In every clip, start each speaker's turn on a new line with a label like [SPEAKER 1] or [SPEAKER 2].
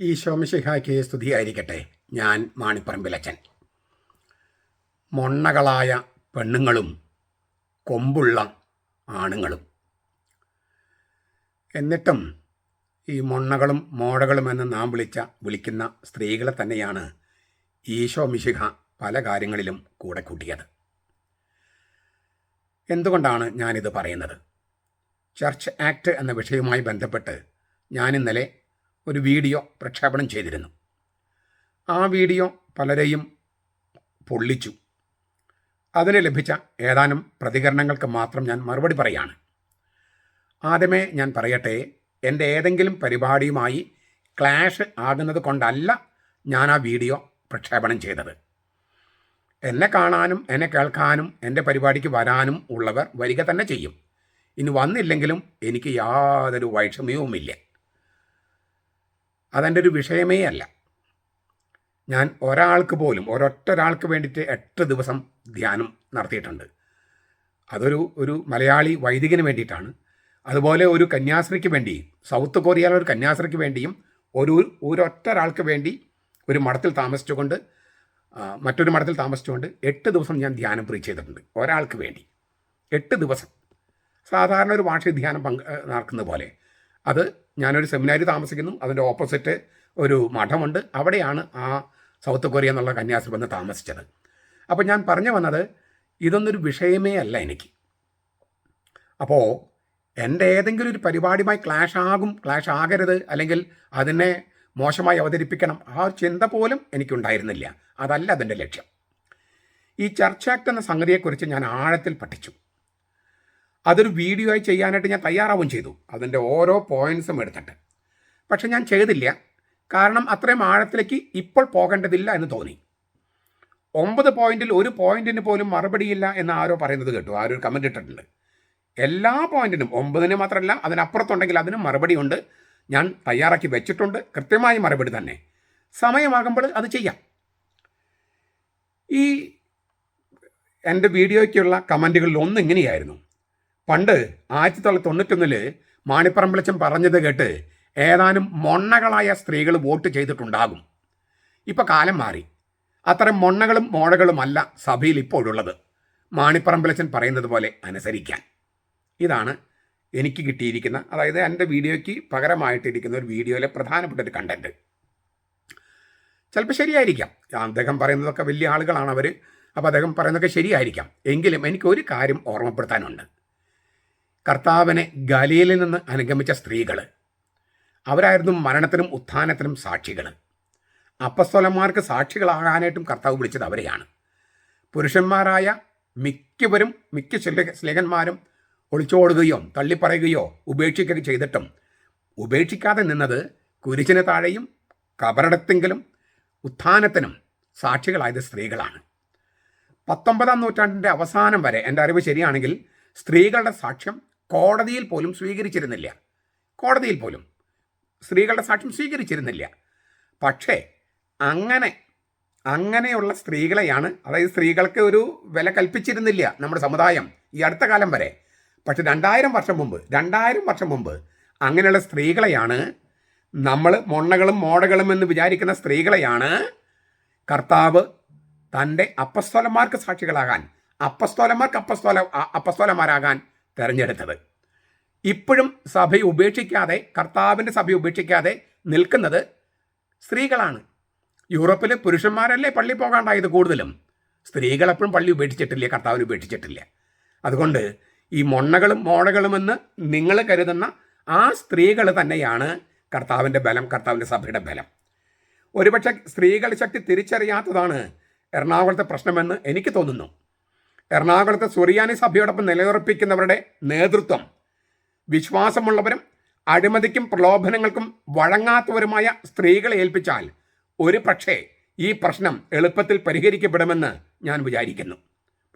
[SPEAKER 1] ഈ ശോമശിഹായ്ക്ക് സ്തുതിയായിരിക്കട്ടെ. ഞാൻ മാണിപ്പറമ്പിലച്ചൻ മൊണ്ണകളായ പെണ്ണുങ്ങളും കൊമ്പുള്ള ആണുങ്ങളും. എന്നിട്ടും ഈ മൊണ്ണകളും മോടകളും എന്ന് നാം വിളിച്ച വിളിക്കുന്ന സ്ത്രീകളെ തന്നെയാണ് ഈശോ മിശിഹ പല കാര്യങ്ങളിലും കൂടെ കൂട്ടിയത്. എന്തുകൊണ്ടാണ് ഞാനിത് പറയുന്നത്? ചർച്ച് ആക്ട് എന്ന വിഷയവുമായി ബന്ധപ്പെട്ട് ഞാൻ ഇന്നലെ ഒരു വീഡിയോ പ്രക്ഷേപണം ചെയ്തിരുന്നു. ആ വീഡിയോ പലരെയും പൊള്ളിച്ചു. അതിന് ലഭിച്ച ഏതാനും പ്രതികരണങ്ങൾക്ക് മാത്രം ഞാൻ മറുപടി പറയാണ്. ആദ്യമേ ഞാൻ പറയട്ടെ എന്റെ ഏതെങ്കിലും പരിപാടിയുമായി ക്ലാഷ് ആകുന്നത് കൊണ്ടല്ല ഞാൻ ആ വീഡിയോ പ്രക്ഷേപണം ചെയ്തത്. എന്നെ കാണാനും എന്നെ കേൾക്കാനും എന്റെ പരിപാടിക്ക് വരാനും ഉള്ളവർ വരിക തന്നെ ചെയ്യും. ഇനി വന്നില്ലെങ്കിലും എനിക്ക് യാതൊരു വൈഷമ്യവുമില്ല. അതെന്റെ ഒരു വിഷയമേ അല്ല. ഞാൻ ഒരാൾക്ക് പോലും ഒരൊറ്റ ഒരാൾക്ക് വേണ്ടിയിട്ട് എട്ട് ദിവസം ധ്യാനം നടത്തിയിട്ടുണ്ട്. അതൊരു ഒരു മലയാളി വൈദികന് വേണ്ടിയിട്ടാണ്. അതുപോലെ ഒരു കന്യാസ്ത്രീക്ക് വേണ്ടി സൗത്ത് കൊറിയയിലെ ഒരു കന്യാസ്ത്രീക്ക് വേണ്ടിയും ഒരു ഒരൊറ്റ ഒരാൾക്ക് വേണ്ടി ഒരു മഠത്തിൽ താമസിച്ചുകൊണ്ട് മറ്റൊരു മഠത്തിൽ താമസിച്ചുകൊണ്ട് എട്ട് ദിവസം ഞാൻ ധ്യാനം പ്രീ ചെയ്തിട്ടുണ്ട് ഒരാൾക്ക് വേണ്ടി. എട്ട് ദിവസം. സാധാരണ ഒരു വാർഷിക ധ്യാനം പങ്ക് നടക്കുന്ന പോലെ. അത് ഞാനൊരു സെമിനാരി താമസിക്കുന്നു. അതിന്റെ ഓപ്പോസിറ്റ് ഒരു മഠമുണ്ട്. അവിടെയാണ് ആ സൗത്ത് കൊറിയ എന്നുള്ള കന്യാസ്ത്രീ വന്ന് താമസിച്ചത്. അപ്പോൾ ഞാൻ പറഞ്ഞു വന്നത് ഇതൊന്നൊരു വിഷയമേ അല്ല എനിക്ക്. അപ്പോൾ എന്റെ ഏതെങ്കിലും ഒരു പരിപാടിയുമായി ക്ലാഷ് ആകും ക്ലാഷ് ആകരുത് അല്ലെങ്കിൽ അതിനെ മോശമായി അവതരിപ്പിക്കണം ആ ചിന്ത പോലും എനിക്കുണ്ടായിരുന്നില്ല. അതല്ല അതിന്റെ ലക്ഷ്യം. ഈ ചർച്ച് ആക്ട് എന്ന സംഗതിയെക്കുറിച്ച് ഞാൻ ആഴത്തിൽ പഠിച്ചു. അതൊരു വീഡിയോ ആയി ചെയ്യാനായിട്ട് ഞാൻ തയ്യാറാവുകയും ചെയ്തു. അതിന്റെ ഓരോ പോയിൻസും എടുത്തിട്ട്. പക്ഷെ ഞാൻ ചെയ്തില്ല. കാരണം അത്രയും ആഴത്തിലേക്ക് ഇപ്പോൾ പോകേണ്ടതില്ല എന്ന് തോന്നി. ഒമ്പത് പോയിന്റിൽ ഒരു പോയിന്റിന് പോലും മറുപടിയില്ല എന്ന് ആരോ പറയുന്നത് കേട്ടു. ആരോ ഒരു കമന്റ് ഇട്ടിട്ടുണ്ട്. എല്ലാ പോയിന്റിനും ഒമ്പതിന് മാത്രമല്ല അതിനപ്പുറത്തുണ്ടെങ്കിൽ അതിനും മറുപടിയുണ്ട്. ഞാൻ തയ്യാറാക്കി വെച്ചിട്ടുണ്ട്. കൃത്യമായ മറുപടി തന്നെ. സമയമാകുമ്പോൾ അത് ചെയ്യാം. ഈ എന്റെ വീഡിയോയ്ക്കുള്ള കമന്റുകളിൽ ഒന്ന് ഇങ്ങനെയായിരുന്നു പണ്ട് ആയിരത്തി തൊള്ളായിരത്തി തൊണ്ണൂറ്റൊന്നിൽ മാണിപ്പറമ്പിളച്ചൻ പറഞ്ഞത് കേട്ട് ഏതാനും മൊണ്ണകളായ സ്ത്രീകൾ വോട്ട് ചെയ്തിട്ടുണ്ടാകും. ഇപ്പം കാലം മാറി. അത്തരം മൊണ്ണകളും മോഴകളുമല്ല സഭയിൽ ഇപ്പോഴുള്ളത്. മാണിപ്പറമ്പിളച്ചൻ പറയുന്നത് പോലെ അനുസരിക്കാൻ. ഇതാണ് എനിക്ക് കിട്ടിയിരിക്കുന്ന അതായത് എന്റെ വീഡിയോയ്ക്ക് പകരമായിട്ടിരിക്കുന്ന ഒരു വീഡിയോയിലെ പ്രധാനപ്പെട്ട ഒരു കണ്ടന്റ് ചിലപ്പോൾ ശരിയായിരിക്കാം. അദ്ദേഹം പറയുന്നതൊക്കെ വലിയ ആളുകളാണ് അവർ അപ്പോൾ അദ്ദേഹം പറയുന്നതൊക്കെ ശരിയായിരിക്കാം. എങ്കിലും എനിക്ക് ഒരു കാര്യം ഓർമ്മപ്പെടുത്താനുണ്ട്. കർത്താവിനെ ഗലീലിൽ നിന്ന് അനുഗമിച്ച സ്ത്രീകൾ അവരായിരുന്നു മരണത്തിനും ഉത്ഥാനത്തിനും സാക്ഷികൾ അപ്പസ്വലന്മാർക്ക് സാക്ഷികളാകാനായിട്ടും കർത്താവ് വിളിച്ചത് അവരെയാണ്. പുരുഷന്മാരായ മിക്കവരും മിക്ക ശ്ലേഖന്മാരും ഒളിച്ചോടുകയോ തള്ളിപ്പറയുകയോ ഉപേക്ഷിക്കുകയോ ചെയ്തിട്ടും ഉപേക്ഷിക്കാതെ നിന്നത് കുരിശിന് താഴെയും കബറടത്തെങ്കിലും ഉത്ഥാനത്തിനും സാക്ഷികളായത് സ്ത്രീകളാണ്. പത്തൊമ്പതാം നൂറ്റാണ്ടിന്റെ അവസാനം വരെ എന്റെ അറിവ് ശരിയാണെങ്കിൽ സ്ത്രീകളുടെ സാക്ഷ്യം കോടതിയിൽ പോലും സ്വീകരിച്ചിരുന്നില്ല. കോടതിയിൽ പോലും. സ്ത്രീകളുടെ സാക്ഷ്യം സ്വീകരിച്ചിരുന്നില്ല. പക്ഷേ അങ്ങനെ അങ്ങനെയുള്ള സ്ത്രീകളെയാണ് അതായത് സ്ത്രീകൾക്ക് ഒരു വില കൽപ്പിച്ചിരുന്നില്ല നമ്മുടെ സമുദായം ഈ അടുത്ത കാലം വരെ. പക്ഷെ രണ്ടായിരം വർഷം മുമ്പ് രണ്ടായിരം വർഷം മുമ്പ് അങ്ങനെയുള്ള സ്ത്രീകളെയാണ് നമ്മൾ മൊണ്ണകളും മോടകളും എന്ന് വിചാരിക്കുന്ന സ്ത്രീകളെയാണ് കർത്താവ് തന്റെ അപ്പസ്തോലന്മാർക്ക് സാക്ഷികളാകാൻ അപ്പസ്തോലന്മാർക്ക് അപ്പസ്തോല അപ്പസ്തോലന്മാരാകാൻ തിരഞ്ഞെടുത്തത്. ഇപ്പോഴും സഭയെ ഉപേക്ഷിക്കാതെ കർത്താവിന്റെ സഭയെ ഉപേക്ഷിക്കാതെ നിൽക്കുന്നത് സ്ത്രീകളാണ്. യൂറോപ്പിലെ പുരുഷന്മാരല്ലേ പള്ളി പോകാണ്ടായത് കൂടുതലും? സ്ത്രീകൾ എപ്പോഴും പള്ളി ഉപേക്ഷിച്ചിട്ടില്ല കർത്താവിന് ഉപേക്ഷിച്ചിട്ടില്ല. അതുകൊണ്ട് ഈ മൊണ്ണകളും മോഴകളുമെന്ന് നിങ്ങൾ കരുതുന്ന ആ സ്ത്രീകൾ തന്നെയാണ് കർത്താവിന്റെ ബലം കർത്താവിന്റെ സഭയുടെ ബലം. ഒരുപക്ഷെ സ്ത്രീകൾ ശക്തി തിരിച്ചറിയാത്തതാണ് എറണാകുളത്തെ പ്രശ്നമെന്ന് എനിക്ക് തോന്നുന്നു. എറണാകുളത്തെ സുറിയാനി സഭയോടൊപ്പം നിലയുറപ്പിക്കുന്നവരുടെ നേതൃത്വം. വിശ്വാസമുള്ളവരും അഴിമതിക്കും പ്രലോഭനങ്ങൾക്കും വഴങ്ങാത്തവരുമായ സ്ത്രീകളെ ഏൽപ്പിച്ചാൽ ഒരു പക്ഷേ ഈ പ്രശ്നം എളുപ്പത്തിൽ പരിഹരിക്കപ്പെടുമെന്ന് ഞാൻ വിചാരിക്കുന്നു.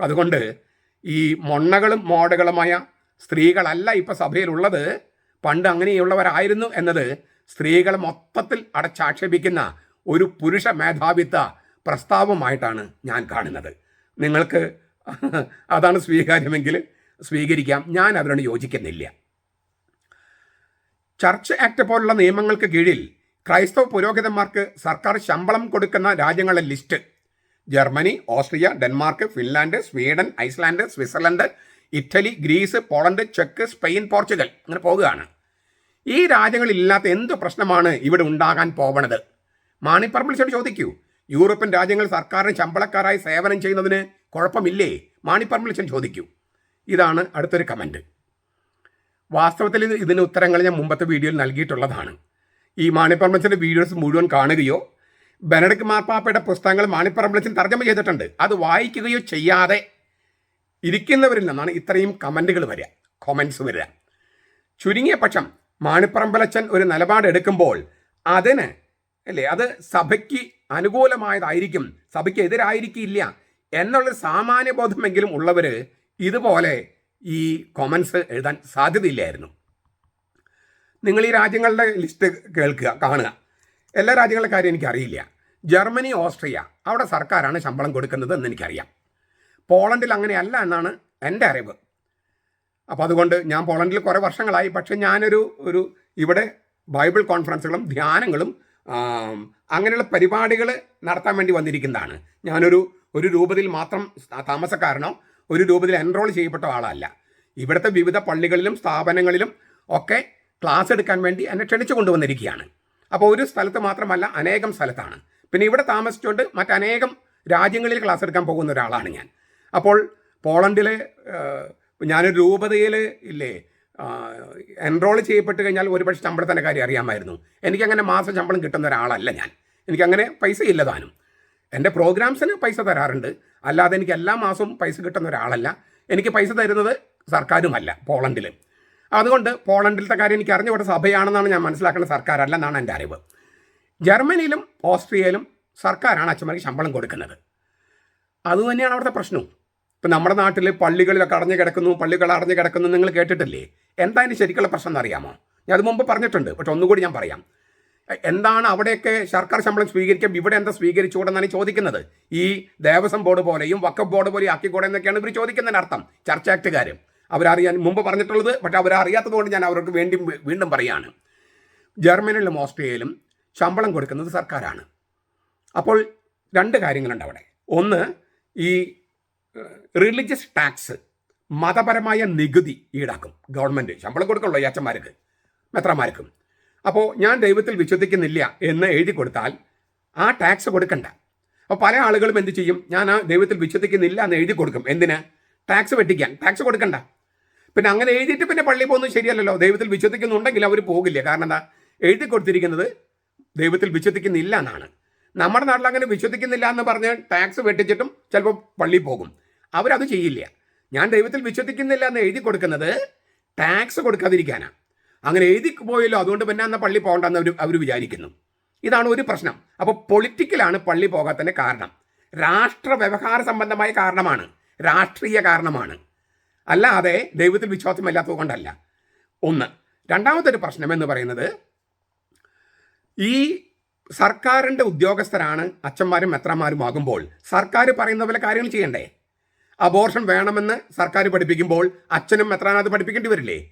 [SPEAKER 1] അതുകൊണ്ട് ഈ മൊണ്ണകളും മോടകളുമായ സ്ത്രീകളല്ല ഇപ്പോൾ സഭയിലുള്ളത്. പണ്ട് അങ്ങനെയുള്ളവരായിരുന്നു എന്നത് സ്ത്രീകൾ മൊത്തത്തിൽ അടച്ചാക്ഷേപിക്കുന്ന ഒരു പുരുഷ മേധാവിത്വ പ്രസ്താവമായിട്ടാണ് ഞാൻ കാണുന്നത്. നിങ്ങൾക്ക് അതാണ് സ്വീകാര്യമെങ്കിൽ സ്വീകരിക്കാം. ഞാൻ അതിനോട് യോജിക്കുന്നില്ല. ചർച്ച് ആക്ട് പോലുള്ള നിയമങ്ങൾക്ക് കീഴിൽ ക്രൈസ്തവ പുരോഹിതന്മാർക്ക് സർക്കാർ ശമ്പളം കൊടുക്കുന്ന രാജ്യങ്ങളുടെ list. Germany Austria Denmark Finland Sweden Iceland Switzerland Italy Greece Poland check Spain Portugal അങ്ങനെ പോകുകയാണ്. ഈ രാജ്യങ്ങളില്ലാത്ത എന്ത് പ്രശ്നമാണ് ഇവിടെ ഉണ്ടാകാൻ പോവണത്? മാണിപ്പറമ്പിളിച്ചോട് ചോദിക്കൂ. യൂറോപ്യൻ രാജ്യങ്ങൾ സർക്കാരിന് ശമ്പളക്കാരായി സേവനം ചെയ്യുന്നതിന് കുഴപ്പമില്ലേ? മാണിപ്പറമ്പിളിച്ചൻ ചോദിക്കൂ. ഇതാണ് അടുത്തൊരു കമന്റ് വാസ്തവത്തിൽ ഇത് ഇതിന് ഉത്തരങ്ങൾ ഞാൻ മുമ്പത്തെ വീഡിയോയിൽ നൽകിയിട്ടുള്ളതാണ്. ഈ മാണിപ്പറമ്പിളിച്ചന്റെ വീഡിയോസ് മുഴുവൻ കാണുകയോ ബെനഡിക് മാർപ്പാപ്പയുടെ പുസ്തകങ്ങൾ മാണിപ്പറമ്പിളിച്ചൻ തർജമ ചെയ്തിട്ടുണ്ട്. അത് വായിക്കുകയോ ചെയ്യാതെ ഇരിക്കുന്നവരിൽ നിന്നാണ് ഇത്രയും കമന്റുകൾ വരിക കൊമൻസ് വരിക. ചുരുങ്ങിയ പക്ഷം മാണിപ്പറമ്പലച്ചൻ ഒരു നിലപാട് എടുക്കുമ്പോൾ അതിന് അല്ലേ അത് സഭയ്ക്ക് അനുകൂലമായതായിരിക്കും സഭയ്ക്ക് എതിരായിരിക്കില്ല എന്നുള്ളൊരു സാമാന്യ ബോധമെങ്കിലും ഉള്ളവർ ഇതുപോലെ ഈ കൊമൻസ് എഴുതാൻ സാധ്യതയില്ലായിരുന്നു. നിങ്ങൾ ഈ രാജ്യങ്ങളുടെ ലിസ്റ്റ് കേൾക്കുക കാണുക. എല്ലാ രാജ്യങ്ങളുടെ കാര്യം എനിക്കറിയില്ല. ജർമ്മനി ഓസ്ട്രിയ അവിടെ സർക്കാരാണ് ശമ്പളം കൊടുക്കുന്നത് എന്ന് എനിക്കറിയാം. പോളണ്ടിൽ അങ്ങനെയല്ല എന്നാണ് എന്റെ അറിവ്. അപ്പോൾ അതുകൊണ്ട് ഞാൻ പോളണ്ടിൽ കുറേ വർഷങ്ങളായി. പക്ഷേ ഞാനൊരു ഒരു ഇവിടെ ബൈബിൾ കോൺഫറൻസുകളും ധ്യാനങ്ങളും അങ്ങനെയുള്ള പരിപാടികൾ നടത്താൻ വേണ്ടി വന്നിരിക്കുന്നതാണ്. ഞാനൊരു ഒരു രൂപത്തിൽ മാത്രം താമസക്കാരനോ ഒരു രൂപത്തിൽ എൻറോൾ ചെയ്യപ്പെട്ട ആളല്ല. ഇവിടുത്തെ വിവിധ പള്ളികളിലും സ്ഥാപനങ്ങളിലും ഒക്കെ ക്ലാസ് എടുക്കാൻ വേണ്ടി എന്നെ ക്ഷണിച്ചു കൊണ്ടുവന്നിരിക്കുകയാണ്. അപ്പോൾ ഒരു സ്ഥലത്ത് മാത്രമല്ല അനേകം സ്ഥലത്താണ്. പിന്നെ ഇവിടെ താമസിച്ചുകൊണ്ട് മറ്റനേകം രാജ്യങ്ങളിൽ ക്ലാസ് എടുക്കാൻ പോകുന്ന ഒരാളാണ് ഞാൻ. അപ്പോൾ പോളണ്ടിലെ ഏഹ്, ഞാനൊരു രൂപതയിൽ ഇല്ലേ എൻറോൾ ചെയ്യപ്പെട്ട് കഴിഞ്ഞാൽ ഒരുപക്ഷെ ശമ്പളത്തിന്റെ കാര്യം അറിയാമായിരുന്നു. എനിക്കങ്ങനെ മാസം ശമ്പളം കിട്ടുന്ന ഒരാളല്ല ഞാൻ. എനിക്കങ്ങനെ പൈസ ഇല്ല താനും. എന്റെ പ്രോഗ്രാംസിന് പൈസ തരാറുണ്ട്. അല്ലാതെ എനിക്ക് എല്ലാ മാസവും പൈസ കിട്ടുന്ന ഒരാളല്ല. എനിക്ക് പൈസ തരുന്നത് സർക്കാരുമല്ല പോളണ്ടിൽ അതുകൊണ്ട് പോളണ്ടിലത്തെ കാര്യം എനിക്ക് അറിഞ്ഞുകൂടെ. സഭയാണെന്നാണ് ഞാൻ മനസ്സിലാക്കുന്ന സർക്കാരല്ല എന്നാണ് എന്റെ അറിവ്. ജർമ്മനിയിലും ഓസ്ട്രിയയിലും സർക്കാരാണ് അച്ഛന്മാർക്ക് ശമ്പളം കൊടുക്കുന്നത്. അതുതന്നെയാണ് അവിടുത്തെ പ്രശ്നവും. ഇപ്പം നമ്മുടെ നാട്ടിൽ പള്ളികളിലൊക്കെ അടഞ്ഞു കിടക്കുന്നു പള്ളികൾ അടഞ്ഞു കിടക്കുന്നു നിങ്ങൾ കേട്ടിട്ടില്ലേ? എന്താ അതിന്റെ ശരിക്കുള്ള പ്രശ്നം എന്നറിയാമോ ഞാൻ അത് മുമ്പ് പറഞ്ഞിട്ടുണ്ട് പക്ഷെ ഒന്നുകൂടി ഞാൻ പറയാം. എന്താണ് അവിടെയൊക്കെ സർക്കാർ ശമ്പളം സ്വീകരിക്കും? ഇവിടെ എന്താ സ്വീകരിച്ചുകൂടെന്നാണ് ചോദിക്കുന്നത്. ഈ ദേവസ്വം ബോർഡ് പോലെയും വക്കഫ് ബോർഡ് പോലെയും ആക്കിക്കൂടെ എന്നൊക്കെയാണ് ഇവർ ചോദിക്കുന്നതിന് അർത്ഥം. ചർച്ച ആക്ടുകാർ അവരറിയാൻ മുമ്പ് പറഞ്ഞിട്ടുള്ളത് പക്ഷെ അവരറിയാത്തത് കൊണ്ട് ഞാൻ അവർക്ക് വേണ്ടി വീണ്ടും പറയാണ്. ജർമ്മനിയിലും ഓസ്ട്രിയയിലും ശമ്പളം കൊടുക്കുന്നത് സർക്കാരാണ്. അപ്പോൾ രണ്ട് കാര്യങ്ങളുണ്ട് അവിടെ. ഒന്ന് ഈ റിലീജിയസ് ടാക്സ് മതപരമായ നികുതി ഈടാക്കും ഗവൺമെന്റ് ശമ്പളം കൊടുക്കുള്ളൂ ഈ അച്ഛന്മാർക്ക് മെത്രമാർക്കും അപ്പോൾ ഞാൻ ദൈവത്തിൽ വിശ്വസിക്കുന്നില്ല എന്ന് എഴുതി കൊടുത്താൽ ആ ടാക്സ് കൊടുക്കണ്ട. അപ്പോൾ പല ആളുകളും എന്ത് ചെയ്യും? ഞാൻ ആ ദൈവത്തിൽ വിശ്വസിക്കുന്നില്ല എന്ന് എഴുതി കൊടുക്കും. എന്തിന്? ടാക്സ് വെട്ടിക്കാൻ. ടാക്സ് കൊടുക്കണ്ട. പിന്നെ അങ്ങനെ എഴുതിയിട്ട് പിന്നെ പള്ളി പോകുന്നത് ശരിയല്ലല്ലോ. ദൈവത്തിൽ വിശ്വസിക്കുന്നുണ്ടെങ്കിൽ അവർ പോകില്ല. കാരണം എന്താ? എഴുതി കൊടുത്തിരിക്കുന്നത് ദൈവത്തിൽ വിശ്വസിക്കുന്നില്ല എന്നാണ്. നമ്മുടെ നാട്ടിൽ അങ്ങനെ വിശ്വസിക്കുന്നില്ല എന്ന് പറഞ്ഞ് ടാക്സ് വെട്ടിച്ചിട്ടും ചിലപ്പോൾ പള്ളിയിൽ പോകും. അവരത് ചെയ്യില്ല. ഞാൻ ദൈവത്തിൽ വിശ്വസിക്കുന്നില്ല എന്ന് എഴുതി കൊടുക്കുന്നത് ടാക്സ് കൊടുക്കാതിരിക്കാനാണ്. അങ്ങനെ എഴുതി പോയല്ലോ അതുകൊണ്ട് പിന്നെ അന്ന് പള്ളി പോകണ്ടെന്ന് അവർ അവർ വിചാരിക്കുന്നു. ഇതാണ് ഒരു പ്രശ്നം. അപ്പോൾ പൊളിറ്റിക്കലാണ് പള്ളി പോകാത്തതിന്റെ കാരണം. രാഷ്ട്ര വ്യവഹാര സംബന്ധമായ കാരണമാണ്. രാഷ്ട്രീയ കാരണമാണ്. അല്ലാതെ ദൈവത്തിൽ വിശ്വാസമില്ലാത്തത് കൊണ്ടല്ല. ഒന്ന്. രണ്ടാമത്തെ ഒരു പ്രശ്നം എന്ന് പറയുന്നത് ഈ സർക്കാരിന്റെ ഉദ്യോഗസ്ഥരാണ് അച്ഛന്മാരും മെത്രന്മാരും ആകുമ്പോൾ സർക്കാർ പറയുന്ന പോലെ കാര്യങ്ങൾ ചെയ്യണ്ടേ? അബോർഷൻ വേണമെന്ന് സർക്കാർ പഠിപ്പിക്കുമ്പോൾ അച്ഛനും മെത്രാനത് പഠിപ്പിക്കേണ്ടി വരില്ലേ?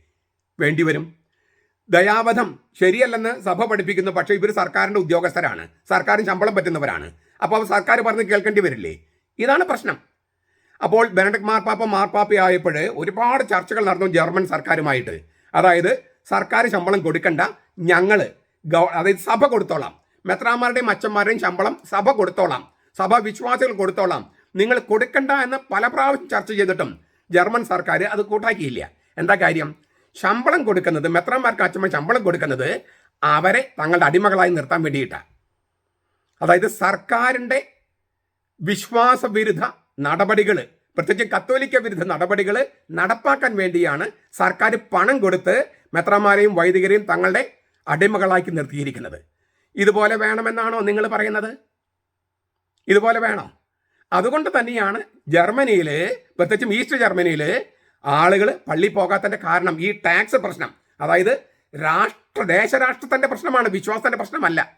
[SPEAKER 1] വേണ്ടി വരും. ദയാവധം ശരിയല്ലെന്ന് സഭ പഠിപ്പിക്കുന്നു. പക്ഷേ ഇവർ സർക്കാരിന്റെ ഉദ്യോഗസ്ഥരാണ്. സർക്കാരിന് ശമ്പളം പറ്റുന്നവരാണ്. അപ്പോൾ അവർ സർക്കാർ പറഞ്ഞ് കേൾക്കേണ്ടി വരില്ലേ? ഇതാണ് പ്രശ്നം. അപ്പോൾ ബെനഡിക് മാർപ്പാപ്പ മാർപ്പാപ്പയായപ്പോൾ ഒരുപാട് ചർച്ചകൾ നടന്നു ജർമ്മൻ സർക്കാരുമായിട്ട്. അതായത് സർക്കാർ ശമ്പളം കൊടുക്കണ്ട ഞങ്ങൾ അതായത് സഭ കൊടുത്തോളാം. മെത്രാമാരുടെയും അച്ഛന്മാരുടെയും ശമ്പളം സഭ കൊടുത്തോളാം. സഭ വിശ്വാസികൾ കൊടുത്തോളാം. നിങ്ങൾ കൊടുക്കണ്ട എന്ന് പല പ്രാവശ്യം ചർച്ച ചെയ്തിട്ടും ജർമ്മൻ സർക്കാർ അത് കൂട്ടാക്കിയില്ല. എന്താ കാര്യം? ശമ്പളം കൊടുക്കുന്നത് മെത്രന്മാർക്ക് അച്ഛമ്മ ശമ്പളം കൊടുക്കുന്നത് അവരെ തങ്ങളുടെ അടിമകളായി നിർത്താൻ വേണ്ടിയിട്ടാണ് അതായത് സർക്കാരിന്റെ വിശ്വാസവിരുദ്ധ നടപടികൾ പ്രത്യേകിച്ച് കത്തോലിക്ക വിരുദ്ധ നടപടികൾ നടപ്പാക്കാൻ വേണ്ടിയാണ് സർക്കാർ പണം കൊടുത്ത് മെത്രന്മാരെയും വൈദികരെയും തങ്ങളുടെ അടിമകളാക്കി നിർത്തിയിരിക്കുന്നത്. ഇതുപോലെ വേണമെന്നാണോ നിങ്ങൾ പറയുന്നത്? ഇതുപോലെ വേണം. അതുകൊണ്ട് തന്നെയാണ് ജർമ്മനിയിൽ പ്രത്യേകിച്ചും ഈസ്റ്റ് ജർമ്മനിയിൽ ആളുകൾ പള്ളി പോകാത്തതിന്റെ കാരണം ഈ ടാക്സ് പ്രശ്നം. അതായത് രാഷ്ട്ര ദേശരാഷ്ട്രത്തിന്റെ പ്രശ്നമാണ് വിശ്വാസത്തിന്റെ പ്രശ്നമല്ല.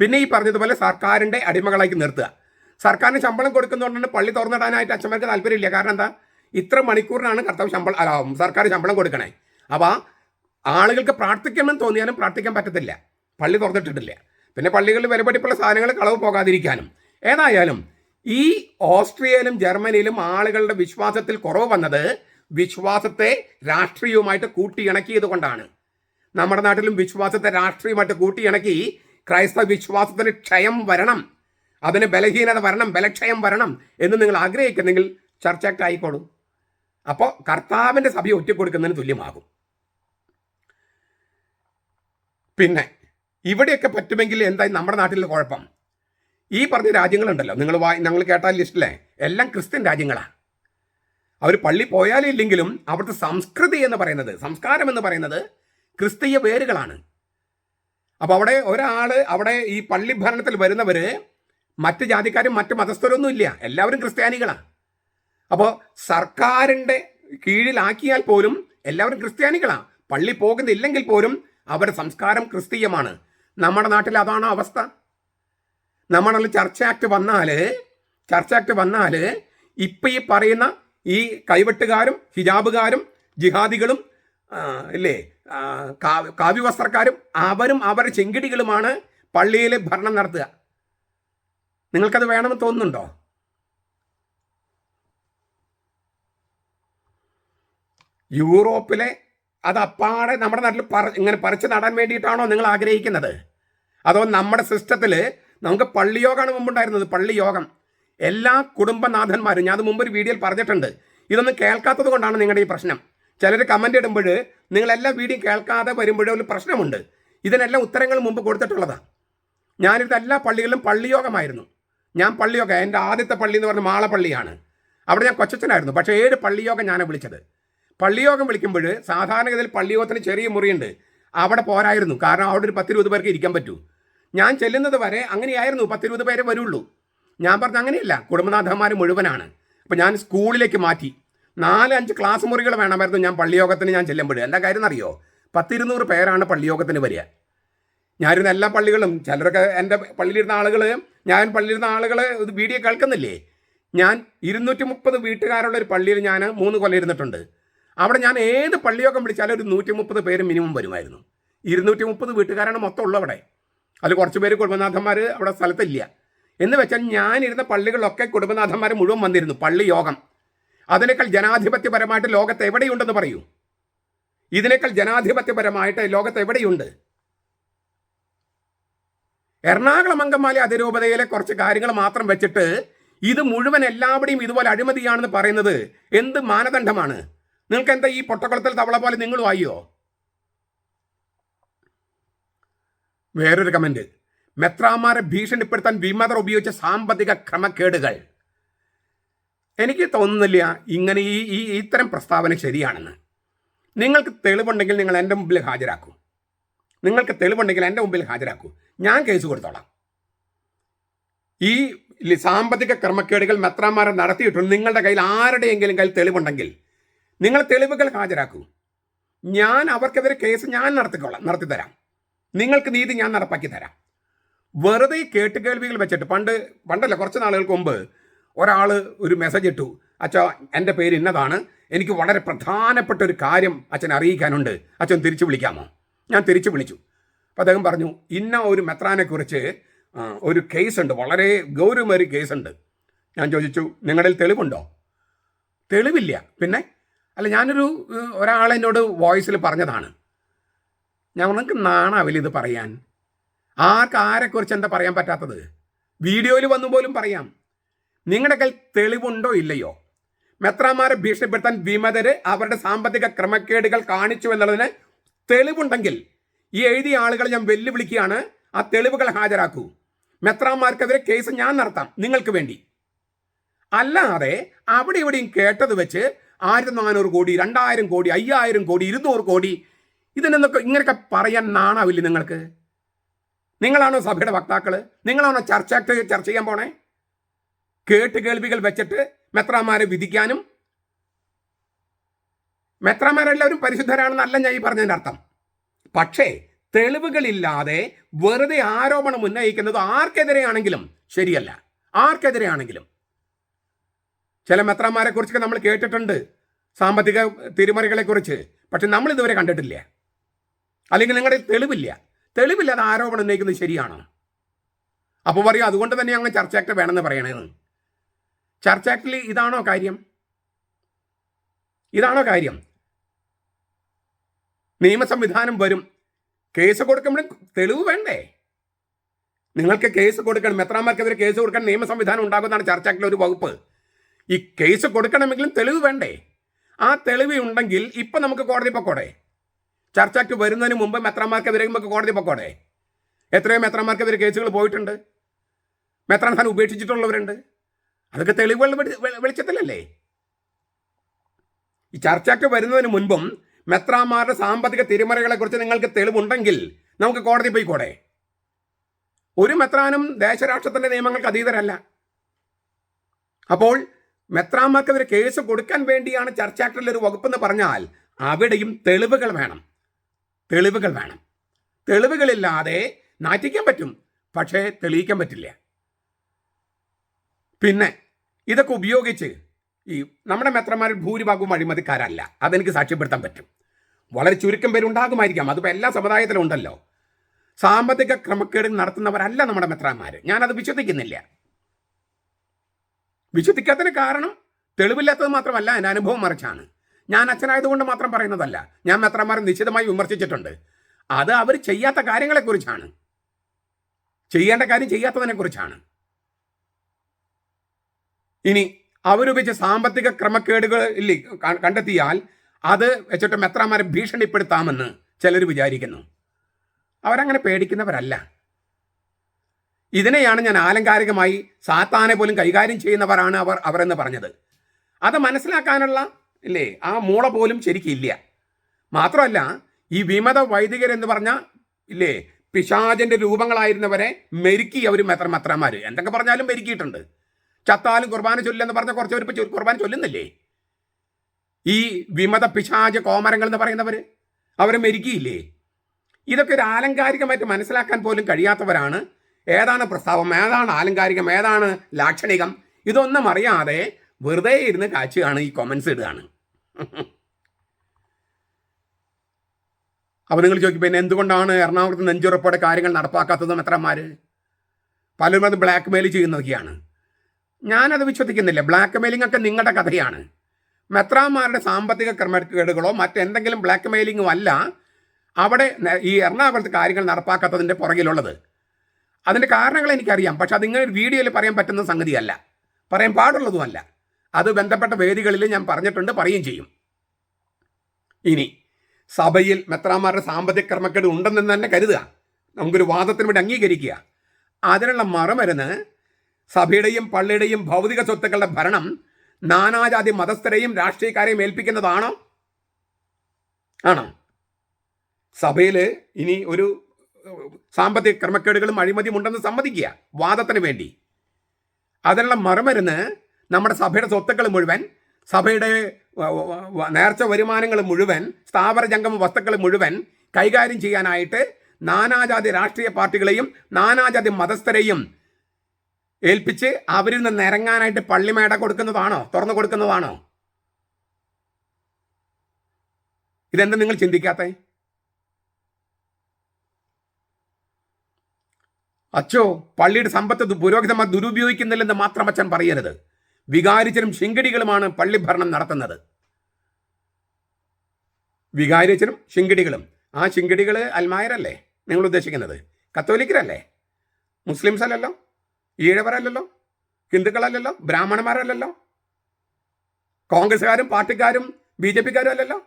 [SPEAKER 1] പിന്നെ ഈ പറഞ്ഞതുപോലെ സർക്കാരിന്റെ അടിമകളാക്കി നിർത്തുക. സർക്കാരിന് ശമ്പളം കൊടുക്കുന്നതുകൊണ്ടാണ് പള്ളി തുറന്നിടാനായിട്ട് അച്ഛന്മാർക്ക് താല്പര്യമില്ല. കാരണം എന്താ? ഇത്ര മണിക്കൂറിനാണ് കർത്താവ് ശമ്പളം അല്ല സർക്കാർ ശമ്പളം കൊടുക്കണേ. അപ്പോൾ ആളുകൾക്ക് പ്രാർത്ഥിക്കണമെന്ന് തോന്നിയാലും പ്രാർത്ഥിക്കാൻ പറ്റത്തില്ല. പള്ളി തുറന്നിട്ടിട്ടില്ല. പിന്നെ പള്ളികളിൽ വിലപിടിപ്പുള്ള സാധനങ്ങൾ കളവ് പോകാതിരിക്കാനും. ഏതായാലും ഈ ഓസ്ട്രിയയിലും ജർമ്മനിയിലും ആളുകളുടെ വിശ്വാസത്തിൽ കുറവ് വന്നത് വിശ്വാസത്തെ രാഷ്ട്രീയവുമായിട്ട് കൂട്ടിയിണക്കിയത് കൊണ്ടാണ്. നമ്മുടെ നാട്ടിലും വിശ്വാസത്തെ രാഷ്ട്രീയമായിട്ട് കൂട്ടിയിണക്കി ക്രൈസ്തവ വിശ്വാസത്തിന് ക്ഷയം വരണം അതിന് ബലഹീനത വരണം ബലക്ഷയം വരണം എന്ന് നിങ്ങൾ ആഗ്രഹിക്കുന്നെങ്കിൽ ചർച്ചയ്ക്ക് ആയിക്കോളൂ. അപ്പോൾ കർത്താവിന്റെ സഭയെ ഒറ്റക്കൊടുക്കുന്നതിന് തുല്യമാകും. പിന്നെ ഇവിടെയൊക്കെ പറ്റുമെങ്കിൽ എന്തായി? നമ്മുടെ നാട്ടിലെ കുഴപ്പം. ഈ പറഞ്ഞ രാജ്യങ്ങളുണ്ടല്ലോ. നിങ്ങൾ വായി ഞങ്ങൾ കേട്ട ലിസ്റ്റിലെ എല്ലാം ക്രിസ്ത്യൻ രാജ്യങ്ങളാണ് അവർ പള്ളി പോയാലില്ലെങ്കിലും അവിടുത്തെ സംസ്കൃതി എന്ന് പറയുന്നത് സംസ്കാരം എന്ന് പറയുന്നത് ക്രിസ്തീയ വേരുകളാണ്. അപ്പോൾ അവിടെ ഒരാൾ അവിടെ ഈ പള്ളി ഭരണത്തിൽ വരുന്നവർ മറ്റ് ജാതിക്കാരും മറ്റ് മതസ്ഥരൊന്നും ഇല്ല. എല്ലാവരും ക്രിസ്ത്യാനികളാണ് അപ്പോൾ സർക്കാരിന്റെ കീഴിലാക്കിയാൽ പോലും എല്ലാവരും ക്രിസ്ത്യാനികളാണ് പള്ളി പോകുന്നില്ലെങ്കിൽ പോലും അവരുടെ സംസ്കാരം ക്രിസ്തീയമാണ്. നമ്മുടെ നാട്ടിൽ അതാണ് അവസ്ഥ. നമ്മുടെ ചർച്ച ആക്ട് വന്നാൽ ചർച്ച ആക്ട് വന്നാൽ ഇപ്പം ഈ പറയുന്ന ഈ കൈവെട്ടുകാരും ഹിജാബുകാരും ജിഹാദികളും അല്ലേ കാവ്യവസ്ത്രക്കാരും അവരും അവരുടെ ചെങ്കിടികളുമാണ് പള്ളിയിൽ ഭരണം നടത്തുക. നിങ്ങൾക്കത് വേണമെന്ന് തോന്നുന്നുണ്ടോ? യൂറോപ്പിലെ അത് അപ്പാടെ നമ്മുടെ നാട്ടിൽ പറ ഇങ്ങനെ പറിച്ചു നടാൻ വേണ്ടിയിട്ടാണോ നിങ്ങൾ ആഗ്രഹിക്കുന്നത്? അതോ നമ്മുടെ സിസ്റ്റത്തിൽ നമുക്ക് പള്ളിയോഗമാണ് മുമ്പുണ്ടായിരുന്നത് പള്ളിയോഗം. എല്ലാ കുടുംബനാഥന്മാരും ഞാൻ അത് മുമ്പ് ഒരു വീഡിയോയിൽ പറഞ്ഞിട്ടുണ്ട്. ഇതൊന്നും കേൾക്കാത്തത് കൊണ്ടാണ് നിങ്ങളുടെ ഈ പ്രശ്നം. ചിലർ കമന്റ് ഇടുമ്പോൾ നിങ്ങൾ എല്ലാ വീഡിയോ കേൾക്കാതെ വരുമ്പോഴേ ഒരു പ്രശ്നമുണ്ട്. ഇതിനെല്ലാം ഉത്തരങ്ങൾ മുമ്പ് കൊടുത്തിട്ടുള്ളതാണ് ഞാനിത് എല്ലാ പള്ളികളിലും പള്ളിയോഗമായിരുന്നു. ഞാൻ പള്ളിയോഗം എന്റെ ആദ്യത്തെ പള്ളി എന്ന് പറഞ്ഞ മാളപ്പള്ളിയാണ് അവിടെ ഞാൻ കൊച്ചച്ചനായിരുന്നു പക്ഷേ ഏഴ് പള്ളിയോഗം ഞാനാണ് വിളിച്ചത്. പള്ളിയോഗം വിളിക്കുമ്പോൾ സാധാരണഗതിയിൽ പള്ളിയോഗത്തിന് ചെറിയ മുറിയുണ്ട്. അവിടെ പോരായിരുന്നു. കാരണം അവിടെ ഒരു പത്തിരുപത് പേർക്ക് ഇരിക്കാൻ പറ്റൂ. ഞാൻ ചെല്ലുന്നത് വരെ അങ്ങനെയായിരുന്നു പത്തിരുപത് പേരെ വരുള്ളൂ. ഞാൻ പറഞ്ഞ അങ്ങനെയല്ല കുടുംബനാഥന്മാർ മുഴുവനാണ്. അപ്പം ഞാൻ സ്കൂളിലേക്ക് മാറ്റി. നാല് അഞ്ച് ക്ലാസ് മുറികൾ വേണമായിരുന്നു ഞാൻ പള്ളിയോഗത്തിന് ഞാൻ ചെല്ലുമ്പോൾ എന്താ കാര്യം എന്നറിയോ പത്തിരുന്നൂറ് പേരാണ് പള്ളിയോഗത്തിന് വരിക. ഞാനിരുന്ന എല്ലാ പള്ളികളും ചിലരൊക്കെ എന്റെ പള്ളിയിലിരുന്ന ആളുകൾ ഞാൻ പള്ളിയിലിരുന്ന ആളുകൾ ഇത് വീഡിയോ കേൾക്കുന്നില്ലേ? ഞാൻ ഇരുന്നൂറ്റി മുപ്പത് വീട്ടുകാരുള്ള ഒരു പള്ളിയിൽ ഞാൻ മൂന്ന് കൊല്ലം ഇരുന്നിട്ടുണ്ട്. അവിടെ ഞാൻ ഏത് പള്ളിയോഗം വിളിച്ചാലും ഒരു നൂറ്റി മുപ്പത് പേര് മിനിമം വരുമായിരുന്നു. ഇരുന്നൂറ്റി മുപ്പത് വീട്ടുകാരാണ് മൊത്തം ഉള്ളവിടെ. അതിൽ കുറച്ച് പേര് കുടുംബനാഥന്മാർ അവിടെ സ്ഥലത്തില്ല. എന്ന് വെച്ചാൽ ഞാനിരുന്ന പള്ളികളൊക്കെ കുടുംബനാഥന്മാർ മുഴുവൻ വന്നിരുന്നു പള്ളി യോഗം അതിനേക്കാൾ ജനാധിപത്യപരമായിട്ട് ലോകത്ത് എവിടെയുണ്ടെന്ന് പറയൂ. ഇതിനേക്കാൾ ജനാധിപത്യപരമായിട്ട് ലോകത്ത് എവിടെയുണ്ട്? എറണാകുളം അങ്കമാലി അതിരൂപതയിലെ കുറച്ച് കാര്യങ്ങൾ മാത്രം വെച്ചിട്ട് ഇത് മുഴുവൻ എല്ലാവരുടെയും ഇതുപോലെ അഴിമതിയാണെന്ന് പറയുന്നത് എന്ത് മാനദണ്ഡമാണ്? നിങ്ങൾക്ക് എന്താ ഈ പൊട്ടക്കുളത്തിൽ തവള പോലെ നിങ്ങളും ആയോ? വേറൊരു കമന്റ് മെത്രാമാരെ ഭീഷണിപ്പെടുത്താൻ വിമതർ ഉപയോഗിച്ച സാമ്പത്തിക ക്രമക്കേടുകൾ. എനിക്ക് തോന്നുന്നില്ല ഇങ്ങനെ ഈ ഈ ഇത്തരം പ്രസ്താവന ശരിയാണെന്ന്. നിങ്ങൾക്ക് തെളിവുണ്ടെങ്കിൽ നിങ്ങൾ എന്റെ മുമ്പിൽ ഹാജരാക്കൂ. നിങ്ങൾക്ക് തെളിവുണ്ടെങ്കിൽ എന്റെ മുമ്പിൽ ഹാജരാക്കൂ. ഞാൻ കേസ് കൊടുത്തോളാം. ഈ സാമ്പത്തിക ക്രമക്കേടുകൾ മെത്രാന്മാരെ നടത്തിയിട്ടുണ്ട്. നിങ്ങളുടെ കയ്യിൽ ആരുടെയെങ്കിലും കയ്യിൽ തെളിവുണ്ടെങ്കിൽ നിങ്ങൾ തെളിവുകൾ ഹാജരാക്കൂ. ഞാൻ അവർക്കെതിരെ കേസ് ഞാൻ നടത്തിക്കോളാം നടത്തിത്തരാം. നിങ്ങൾക്ക് നീതി ഞാൻ നടപ്പാക്കി തരാം വെറുതെ കേട്ടുകേൾവികൾ വെച്ചിട്ട് പണ്ട് പണ്ടല്ല കുറച്ച് നാളുകൾക്ക് മുമ്പ് ഒരാൾ ഒരു മെസ്സേജ് ഇട്ടു. അച്ഛ എന്റെ പേര് ഇന്നതാണ്. എനിക്ക് വളരെ പ്രധാനപ്പെട്ട ഒരു കാര്യം അച്ഛൻ അറിയിക്കാനുണ്ട്. അച്ഛൻ തിരിച്ചു വിളിക്കാമോ? ഞാൻ തിരിച്ചു വിളിച്ചു. അപ്പം അദ്ദേഹം പറഞ്ഞു ഇന്ന ഒരു മെത്രാനെക്കുറിച്ച് ഒരു കേസുണ്ട് വളരെ ഗൗരവമേറിയ കേസുണ്ട് ഞാൻ ചോദിച്ചു നിങ്ങളിൽ തെളിവുണ്ടോ? തെളിവില്ല. പിന്നെ? അല്ല ഞാനൊരു ഒരാളെന്നോട് വോയിസിൽ പറഞ്ഞതാണ്. ഞാൻ നിങ്ങൾക്ക് നാണാവില്ല ഇത് പറയാൻ. ആർക്ക് ആരെക്കുറിച്ച് എന്താ പറയാൻ പറ്റാത്തത്? വീഡിയോയിൽ വന്നു പോലും പറയാം. നിങ്ങളുടെ കയ്യിൽ തെളിവുണ്ടോ ഇല്ലയോ? മെത്രാമാരെ ഭീഷണിപ്പെടുത്താൻ വിമതര് അവരുടെ സാമ്പത്തിക ക്രമക്കേടുകൾ കാണിച്ചു എന്നുള്ളതിന് തെളിവുണ്ടെങ്കിൽ ഈ എഴുതിയ ആളുകളെ ഞാൻ വെല്ലുവിളിക്കുകയാണ്. ആ തെളിവുകൾ ഹാജരാക്കൂ. മെത്രാന്മാർക്കെതിരെ കേസ് ഞാൻ നടത്താം നിങ്ങൾക്ക് വേണ്ടി. അല്ലാതെ അവിടെ ഇവിടെയും കേട്ടത് വെച്ച് ആയിരത്തി നാനൂറ് കോടി രണ്ടായിരം കോടി അയ്യായിരം കോടി ഇരുന്നൂറ് കോടി ഇതിനൊക്കെ ഇങ്ങനെയൊക്കെ പറയാൻ നാണാവില്ലേ നിങ്ങൾക്ക്? നിങ്ങളാണോ സഭയുടെ വക്താക്കൾ നിങ്ങളാണോ ചർച്ച ചർച്ച ചെയ്യാൻ പോണേ? കേട്ട് കേൾവികൾ വെച്ചിട്ട് മെത്രാമാരെ വിധിക്കാനും മെത്രാമാരെല്ലാവരും പരിശുദ്ധരാണെന്നല്ല ഞാൻ ഈ പറഞ്ഞതിന്റെ അർത്ഥം. പക്ഷേ തെളിവുകളില്ലാതെ വെറുതെ ആരോപണം ഉന്നയിക്കുന്നത് ആർക്കെതിരെയാണെങ്കിലും ശരിയല്ല. ആർക്കെതിരെയാണെങ്കിലും. ചില മെത്രാന്മാരെ കുറിച്ചൊക്കെ നമ്മൾ കേട്ടിട്ടുണ്ട്. സാമ്പത്തിക തിരിമറികളെ കുറിച്ച്. പക്ഷെ നമ്മൾ ഇതുവരെ കണ്ടിട്ടില്ല. അല്ലെങ്കിൽ നിങ്ങളുടെ തെളിവില്ല. തെളിവില്ലാതെ ആരോപണം ഉന്നയിക്കുന്നത് ശരിയാണോ? അപ്പോൾ പറയും അതുകൊണ്ട് തന്നെ അങ്ങ് ചർച്ച ആക്ട് വേണമെന്ന് പറയണേന്ന് ചർച്ച ആക്ടിൽ ഇതാണോ കാര്യം? ഇതാണോ കാര്യം? നിയമസംവിധാനം വരും. കേസ് കൊടുക്കുമ്പോഴും തെളിവ് വേണ്ടേ? നിങ്ങൾക്ക് കേസ് കൊടുക്കണം. എത്രമാർക്കെതിരെ കേസ് കൊടുക്കാൻ നിയമ സംവിധാനം ഉണ്ടാകുന്നതാണ് ചർച്ച ആക്ടിലെ ഒരു വകുപ്പ്. ഈ കേസ് കൊടുക്കണമെങ്കിലും തെളിവ് വേണ്ടേ? ആ തെളിവ് ഉണ്ടെങ്കിൽ ഇപ്പം നമുക്ക് കോടതി പൊക്കോടെ. ചർച്ച ആക്ട് വരുന്നതിന് മുമ്പ് മെത്രാന്മാർക്കെതിരെ നമുക്ക് കോടതി പൊക്കോടെ? എത്രയോ മെത്രാന്മാർക്കെതിരെ കേസുകൾ പോയിട്ടുണ്ട്. മെത്രാൻ സ്ഥാനം ഉപേക്ഷിച്ചിട്ടുള്ളവരുണ്ട്. അതൊക്കെ തെളിവുകൾ വെളി- വെളി- വെളിച്ചത്തിലല്ലേ? ഈ ചർച്ചയ്ക്ക് വരുന്നതിന് മുൻപും മെത്രാന്മാരുടെ സാമ്പത്തിക തിരിമറികളെ കുറിച്ച് നിങ്ങൾക്ക് തെളിവുണ്ടെങ്കിൽ നമുക്ക് കോടതി പോയിക്കോടെ. ഒരു മെത്രാനും ദേശരാഷ്ട്രത്തിന്റെ നിയമങ്ങൾക്ക് അതീതരല്ല. അപ്പോൾ മെത്രാന്മാർക്കെതിരെ കേസ് കൊടുക്കാൻ വേണ്ടിയാണ് ചർച്ചാക്ടറിൽ ഒരു വകുപ്പെന്ന് പറഞ്ഞാൽ അവിടെയും തെളിവുകൾ വേണം. തെളിവുകൾ വേണം. തെളിവുകളില്ലാതെ നാറ്റിക്കാൻ പറ്റും പക്ഷേ തെളിയിക്കാൻ പറ്റില്ല. പിന്നെ ഇതൊക്കെ ഉപയോഗിച്ച് ഈ നമ്മുടെ മെത്രന്മാരിൽ ഭൂരിഭാഗവും അഴിമതിക്കാരല്ല. അതെനിക്ക് സാക്ഷ്യപ്പെടുത്താൻ പറ്റും. വളരെ ചുരുക്കം പേരുണ്ടാകുമായിരിക്കാം അതിപ്പോൾ എല്ലാ സമുദായത്തിലും ഉണ്ടല്ലോ. സാമ്പത്തിക ക്രമക്കേട് നടത്തുന്നവരല്ല നമ്മുടെ മെത്രാന്മാർ ഞാനത് വിശ്വസിക്കുന്നില്ല. വിശ്വസിക്കാത്തതിന് കാരണം തെളിവില്ലാത്തത് മാത്രമല്ല എന്റെ അനുഭവം മറിച്ചാണ്. ഞാൻ അച്ഛനായതുകൊണ്ട് മാത്രം പറയുന്നതല്ല. ഞാൻ മെത്രന്മാരെ നിശ്ചിതമായി വിമർശിച്ചിട്ടുണ്ട്. അത് അവർ ചെയ്യാത്ത കാര്യങ്ങളെക്കുറിച്ചാണ്. ചെയ്യേണ്ട കാര്യം ചെയ്യാത്തതിനെക്കുറിച്ചാണ്. ഇനി അവരുപയോഗിച്ച സാമ്പത്തിക ക്രമക്കേടുകൾ ഇല്ലേ കണ്ടെത്തിയാൽ അത് വെച്ചിട്ട് മെത്രാന്മാരെ ഭീഷണിപ്പെടുത്താമെന്ന് ചിലർ വിചാരിക്കുന്നു. അവരങ്ങനെ പേടിക്കുന്നവരല്ല. ഇതിനെയാണ് ഞാൻ ആലങ്കാരികമായി സാത്താനെ പോലും കൈകാര്യം ചെയ്യുന്നവരാണ് അവർ അവരെന്ന് പറഞ്ഞത്. അത് മനസ്സിലാക്കാനുള്ള ഇല്ലേ? ആ മൂള പോലും ശരിക്കില്ല മാത്രമല്ല ഈ വിമത വൈദികരെന്ന് പറഞ്ഞാൽ ഇല്ലേ? പിശാചന്റെ രൂപങ്ങളായിരുന്നവരെ മെരുക്കി അവർ മെത്ര മെത്രമാർ എന്തൊക്കെ പറഞ്ഞാലും മെരുക്കിയിട്ടുണ്ട്. ചത്താലും കുർബാന ചൊല്ലെന്ന് പറഞ്ഞ കുറച്ച് പേര് കുർബാന ചൊല്ലുന്നില്ലേ? ഈ വിമത പിശാച കോമരങ്ങൾ എന്ന് പറയുന്നവർ അവരെ മെരുക്കിയില്ലേ? ഇതൊക്കെ ഒരു ആലങ്കാരികമായിട്ട് മനസ്സിലാക്കാൻ പോലും കഴിയാത്തവരാണ് ഏതാണ് പ്രസ്താവം ഏതാണ് ആലങ്കാരികം ഏതാണ് ലാക്ഷണികം? ഇതൊന്നും അറിയാതെ വെറുതെ ഇരുന്ന് കാച്ചുകയാണ് ഈ കൊമൻസ് ഇടുകയാണ്. അപ്പോൾ നിങ്ങൾ ചോദിക്കും പിന്നെ എന്തുകൊണ്ടാണ് എറണാകുളത്ത് നെഞ്ചുറപ്പോടെ കാര്യങ്ങൾ നടപ്പാക്കാത്തത് മെത്രന്മാര് പലരും അത് ബ്ലാക്ക് മെയിൽ ചെയ്യുന്നതൊക്കെയാണ്. ഞാനത് വിശ്വസിക്കുന്നില്ല. ബ്ലാക്ക് മെയിലിംഗ് ഒക്കെ നിങ്ങളുടെ കഥയാണ്. മെത്രാന്മാരുടെ സാമ്പത്തിക ക്രമക്കേടുകളോ മറ്റെന്തെങ്കിലും ബ്ലാക്ക് മെയിലിംഗും അല്ല അവിടെ ഈ എറണാകുളത്ത് കാര്യങ്ങൾ നടപ്പാക്കാത്തതിന്റെ പുറകിലുള്ളത്. അതിന്റെ കാരണങ്ങൾ എനിക്കറിയാം. പക്ഷെ അതിങ്ങനെ ഒരു വീഡിയോയിൽ പറയാൻ പറ്റുന്ന സംഗതിയല്ല. പറയാൻ പാടുള്ളതുമല്ല. അത് ബന്ധപ്പെട്ട വേദികളിൽ ഞാൻ പറഞ്ഞിട്ടുണ്ട് പറയുകയും ചെയ്യും. ഇനി സഭയിൽ മെത്രാമാരുടെ സാമ്പത്തിക ക്രമക്കേട് ഉണ്ടെന്ന് തന്നെ കരുതുക. നമുക്കൊരു വാദത്തിന് വേണ്ടി അംഗീകരിക്കുക. അതിനുള്ള മറമരുന്ന് സഭയുടെയും പള്ളിയുടെയും ഭൗതിക സ്വത്തുക്കളുടെ ഭരണം നാനാജാതി മതസ്ഥരെയും രാഷ്ട്രീയക്കാരെയും ഏൽപ്പിക്കുന്നതാണോ? ആണോ? സഭയിൽ ഇനി ഒരു സാമ്പത്തിക ക്രമക്കേടുകളും അഴിമതിയും ഉണ്ടെന്ന് സമ്മതിക്കുക വാദത്തിന് വേണ്ടി. അതിനുള്ള മറുമരുന്ന് നമ്മുടെ സഭയുടെ സ്വത്തുക്കൾ മുഴുവൻ സഭയുടെ നേർച്ച വരുമാനങ്ങൾ മുഴുവൻ സ്ഥാപന ജംഗമ വസ്തുക്കൾ മുഴുവൻ കൈകാര്യം ചെയ്യാനായിട്ട് നാനാജാതി രാഷ്ട്രീയ പാർട്ടികളെയും നാനാജാതി മതസ്ഥരെയും ഏൽപ്പിച്ച് അവരിൽ നിന്ന് ഇറങ്ങാനായിട്ട് പള്ളിമേട കൊടുക്കുന്നതാണോ? തുറന്നു കൊടുക്കുന്നതാണോ? ഇതെന്താ നിങ്ങൾ ചിന്തിക്കാത്തേ? അച്ചോ പള്ളിയുടെ സമ്പത്ത് പുരോഹിതന്മാർ ദുരുപയോഗിക്കുന്നില്ലെന്ന് മാത്രം അച്ഛൻ പറയരുത്. വികാരിച്ചനും ശിങ്കടികളുമാണ് പള്ളി ഭരണം നടത്തുന്നത്. വികാരിച്ചനും ശിങ്കടികളും. ആ ശിങ്കടികൾ അൽമായരല്ലേ? നിങ്ങൾ ഉദ്ദേശിക്കുന്നത്? കത്തോലിക്കരല്ലേ? മുസ്ലിംസ് അല്ലല്ലോ? ഈഴവരല്ലല്ലോ? ഹിന്ദുക്കളല്ലല്ലോ? ബ്രാഹ്മണന്മാരല്ലല്ലോ? കോൺഗ്രസ്സുകാരും പാർട്ടിക്കാരും ബി ജെ പിക്കാരും അല്ലല്ലോ?